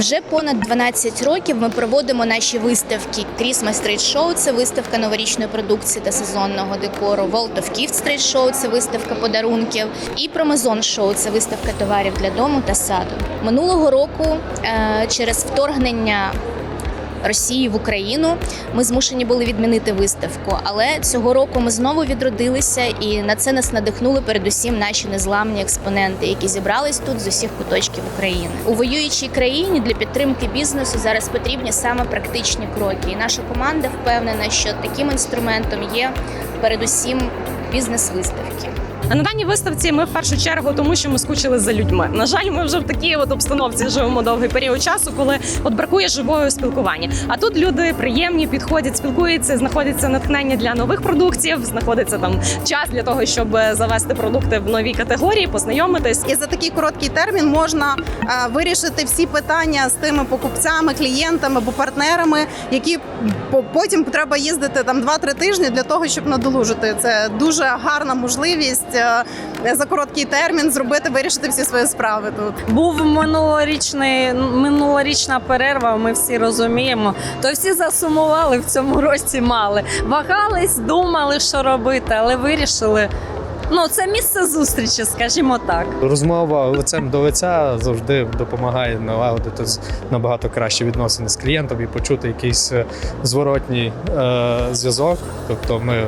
Вже понад 12 років ми проводимо наші виставки. Christmas Street Show – це виставка новорічної продукції та сезонного декору. World of Gift Street це виставка подарунків. І Pромазон Show – це виставка товарів для дому та саду. Минулого року е, через вторгнення Росії в Україну ми змушені були відмінити виставку. Але цього року ми знову відродилися, і на це нас надихнули передусім наші незламні експоненти, які зібрались тут з усіх куточків України. У воюючій країні для підтримки бізнесу зараз потрібні саме практичні кроки. І наша команда впевнена, що таким інструментом є передусім бізнес-виставки. А на даній виставці ми в першу чергу, тому що ми скучили за людьми. На жаль, ми вже в такій от обстановці живемо довгий період часу, коли от бракує живого спілкування. А тут люди приємні, підходять, спілкуються, знаходиться натхнення для нових продуктів, знаходиться там час для того, щоб е, завести продукти в нові категорії, познайомитись. І за такий короткий термін можна е, вирішити всі питання з тими покупцями, клієнтами або партнерами, які по- потім треба їздити там 2-3 тижні для того, щоб надолужити. Це дуже гарна можливість за короткий термін зробити, вирішити всі свої справи тут. Був минулорічний минулорічна перерва. Ми всі розуміємо. То всі засумували в цьому році. Мали вагались, думали, що робити, але вирішили. Ну, це місце зустрічі, скажімо так. Розмова лицем до лиця завжди допомагає налагодити з- набагато кращі відносини з клієнтом і почути якийсь е, зворотній е, зв'язок. Тобто ми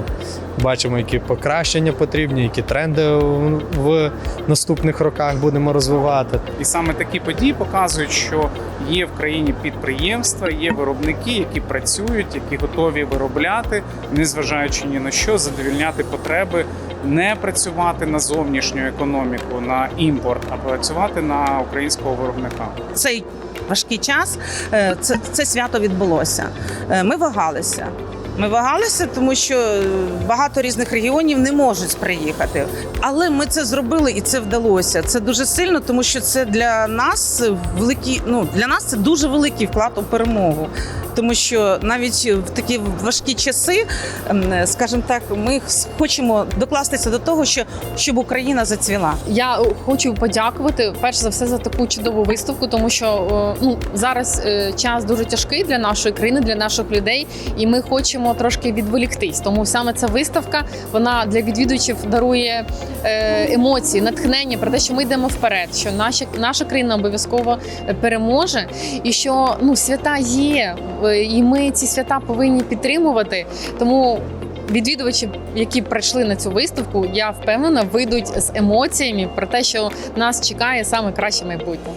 бачимо, які покращення потрібні, які тренди в- в наступних роках будемо розвивати. І саме такі події показують, що є в країні підприємства, є виробники, які працюють, які готові виробляти, незважаючи ні на що, задовільняти потреби, не працювати на зовнішню економіку, на імпорт, а працювати на українського виробника. цей важкий час е, це, це свято відбулося. Е, Ми вагалися. Ми вагалися, тому що багато різних регіонів не можуть приїхати. Але ми це зробили і це вдалося. Це дуже сильно, тому що це для нас великий, ну для нас це дуже великий вклад у перемогу. Тому що навіть в такі важкі часи, ем, скажімо так, ми хочемо докластися до того, що щоб Україна зацвіла. Я хочу подякувати перш за все за таку чудову виставку, тому що е, ну зараз е, час дуже тяжкий для нашої країни, для наших людей, і ми хочемо трошки відволіктись. Тому саме ця виставка вона для відвідувачів дарує е, емоції, натхнення про те, що ми йдемо вперед, що наша наша країна обов'язково переможе, і що ну свята є, і ми ці свята повинні підтримувати. Тому Відвідувачі, які прийшли на цю виставку, я впевнена, вийдуть з емоціями про те, що нас чекає саме краще майбутнє.